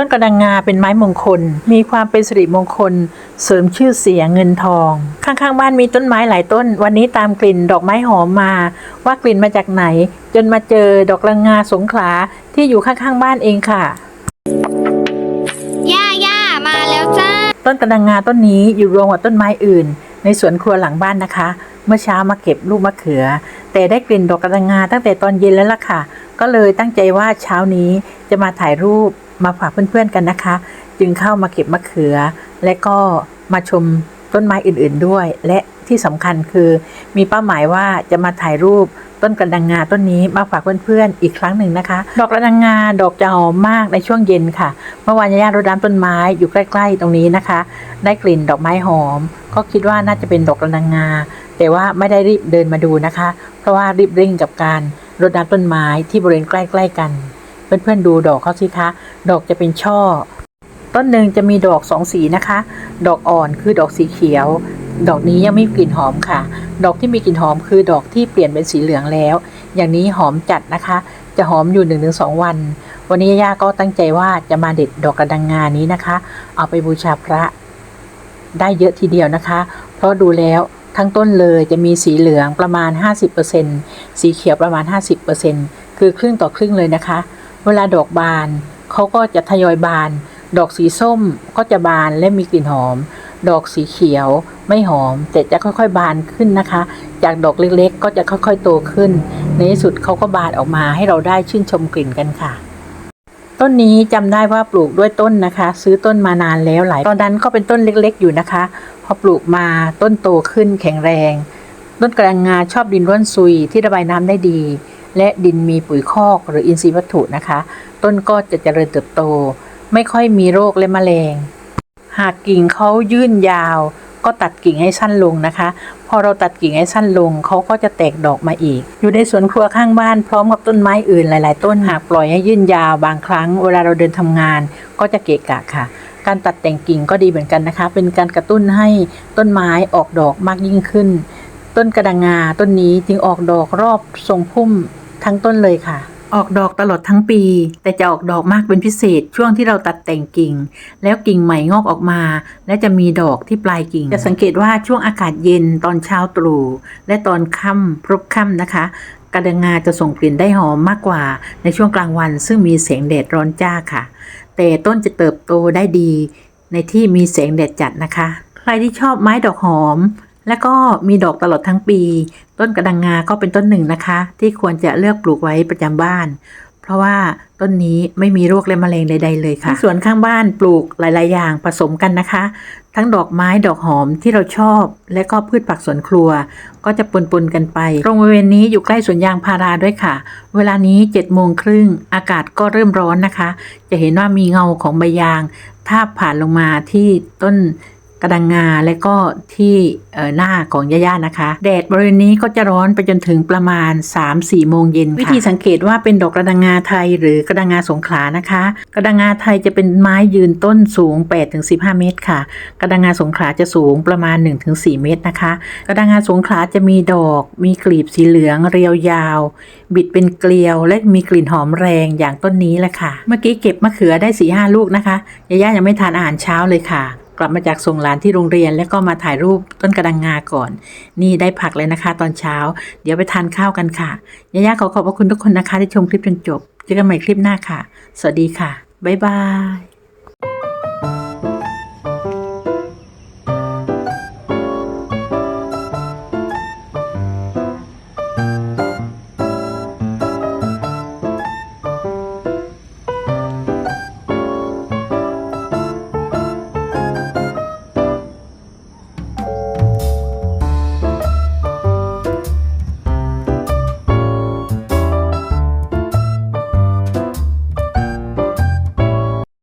ต้นกระดังงาเป็นไม้มงคล มีความเป็นสิริมงคล เสริมชื่อเสียงเงินทอง ข้างๆบ้านมีต้นไม้หลายต้น วันนี้ตามกลิ่นดอกไม้หอมมา ว่ากลิ่นมาจากไหน จนมาเจอดอกกระดังงาสงขลาที่อยู่ข้างๆบ้านเองค่ะย่าย่ามาแล้วจ้า ต้นกระดังงาต้นนี้อยู่รวมกับต้นไม้อื่น ในสวนครัวหลังบ้านนะคะ เมื่อเช้ามาเก็บลูกมะเขือ แต่ได้กลิ่นดอกกระดังงาตั้งแต่ตอนเย็นแล้วล่ะค่ะ ก็เลยตั้งใจว่าเช้านี้จะมาถ่ายรูป มาฝากเพื่อนๆกันนะคะ จึงเข้ามาเก็บมะเขือ และก็มาชมต้นไม้อื่นๆด้วย และที่สำคัญคือมีเป้าหมายว่าจะมาถ่ายรูปต้นกระดังงาต้นนี้มาฝากเพื่อนๆอีกครั้งหนึ่งนะคะ ดอกกระดังงาดอกจะหอมมากในช่วงเย็นค่ะ เมื่อวานญาติรดน้ำต้นไม้อยู่ใกล้ ๆ ตรงนี้นะคะ ได้กลิ่นดอกไม้หอม ก็คิดว่าน่าจะเป็นดอกกระดังงา แต่ว่าไม่ได้รีบเดินมาดูนะคะ เพราะว่ารีบเร่งกับการรดน้ำต้นไม้ที่บริเวณใกล้ ๆ กัน เพื่อนๆดูดอกเขาสิคะ ดอกจะเป็นช่อ ต้นหนึ่งจะมีดอกสองสีนะคะ ดอกอ่อนคือดอกสีเขียว ดอกนี้ยังไม่มีกลิ่นหอมค่ะ ดอกที่มีกลิ่นหอมคือดอกที่เปลี่ยนเป็นสีเหลืองแล้ว อย่างนี้หอมจัดนะคะ จะหอมอยู่1นถึงสวัน วันนี้ย่าก็ตั้งใจว่าจะมาเด็ดดอกกระดังงานี้นะคะ เอาไปบูชาพระ ได้เยอะทีเดียวนะคะ เพราะดูแล้วทั้งต้นเลยจะมีสีเหลืองประมาณ 50%สีเขียวประมาณ 50%คือครึ่งต่อครึ่งเลยนะคะ เวลาดอกบานเขาก็จะทยอยบาน ดอกสีส้มก็จะบานและมีกลิ่นหอม ดอกสีเขียวไม่หอม แต่จะค่อยๆบานขึ้นนะคะ จากดอกเล็กๆ ก็จะค่อยๆโตขึ้น ในที่สุดเขาก็บานออกมาให้เราได้ชื่นชมกลิ่นกันค่ะ ต้นนี้จำได้ว่าปลูกด้วยต้นนะคะ ซื้อต้นมานานแล้วหลายตอนนั้นก็เป็นต้นเล็กๆ อยู่นะคะ พอปลูกมาต้นโตขึ้นแข็งแรง ต้นกระงงาชอบดินร่วนซุยที่ระบายน้ำได้ดี และดินมีปุ๋ยคอกหรืออินทรีย์วัตถุนะคะ ต้นก็จะเจริญเติบโต ไม่ค่อยมีโรคและแมลงหากกิ่งเขายื่นยาว ก็ตัดกิ่งให้สั้นลงนะคะ พอเราตัดกิ่งให้สั้นลงเขาก็จะแตกดอกมาอีก อยู่ในสวนครัวข้างบ้านพร้อมกับต้นไม้อื่นหลาย ๆ ต้นหากปล่อยให้ยื่นยาวบางครั้ง เวลาเราเดินทำงานก็จะเกะกะค่ะการตัดแต่งกิ่งก็ดีเหมือนกันนะคะ เป็นการกระตุ้นให้ต้นไม้ออกดอกมากยิ่งขึ้น ต้นกระดังงาต้นนี้จึงออกดอกรอบทรงพุ่ม ทั้งต้นเลยค่ะ ออกดอกตลอดทั้งปี แต่จะออกดอกมากเป็นพิเศษช่วงที่เราตัดแต่งกิ่ง แล้วกิ่งใหม่งอกออกมา และจะมีดอกที่ปลายกิ่ง จะสังเกตว่าช่วงอากาศเย็นตอนเช้าตรู่และตอนค่ำพรบค่ำนะคะกระดังงาจะส่งกลิ่นได้หอมมากกว่าในช่วงกลางวัน ซึ่งมีแสงแดดร้อนจ้าค่ะ แต่ต้นจะเติบโตได้ดี ในที่มีแสงแดดจัดนะคะ ใครที่ชอบไม้ดอกหอม และก็มีดอกตลอดทั้งปี ต้นกระดังงาก็เป็นต้นหนึ่งนะคะ ที่ควรจะเลือกปลูกไว้ประจำบ้าน เพราะว่าต้นนี้ไม่มีโรคและแมลงใด ๆ เลยค่ะที่สวนข้างบ้านปลูกหลาย ๆ อย่างผสมกันนะคะ ทั้งดอกไม้ดอกหอมที่เราชอบ และก็พืชผักสวนครัว ก็จะปนๆกันไปตรงบริเวณนี้อยู่ใกล้สวนยางพาราด้วยค่ะ เวลานี้7จ็ดโมงครึ่งอากาศก็เริ่มร้อนนะคะ จะเห็นว่ามีเงาของใบยางทาบผ่านลงมาที่ต้น กระดังงาและก็ที่หน้าของย่าๆนะคะ แดดบริเวณนี้ก็จะร้อนไปจนถึงประมาณ 3-4 โมงเย็นวิธีสังเกตว่าเป็นดอกกระดังงาไทยหรือกระดังงาสงขลานะคะ กระดังงาไทยจะเป็นไม้ยืนต้นสูง 8-15 เมตรค่ะ กระดังงาสงขลาจะสูงประมาณ 1-4 เมตรนะคะ กระดังงาสงขลาจะมีดอกมีกลีบสีเหลืองเรียวยาว บิดเป็นเกลียว และมีกลิ่นหอมแรงอย่างต้นนี้แหละค่ะ เมื่อกี้เก็บมะเขือได้4ีหลูกนะคะย่าๆยังไม่ทานอาหารเช้าเลยค่ะ กลับมาจากส่งหลานที่โรงเรียน แล้วก็มาถ่ายรูปต้นกระดังงาก่อน นี่ได้ผักเลยนะคะ ตอนเช้า เดี๋ยวไปทานข้าวกันค่ะย่าๆขอขอบพระคุณทุกคนนะคะที่ชมคลิปจนจบเจอกันใหม่คลิปหน้าค่ะ สวัสดีค่ะบ๊ายบาย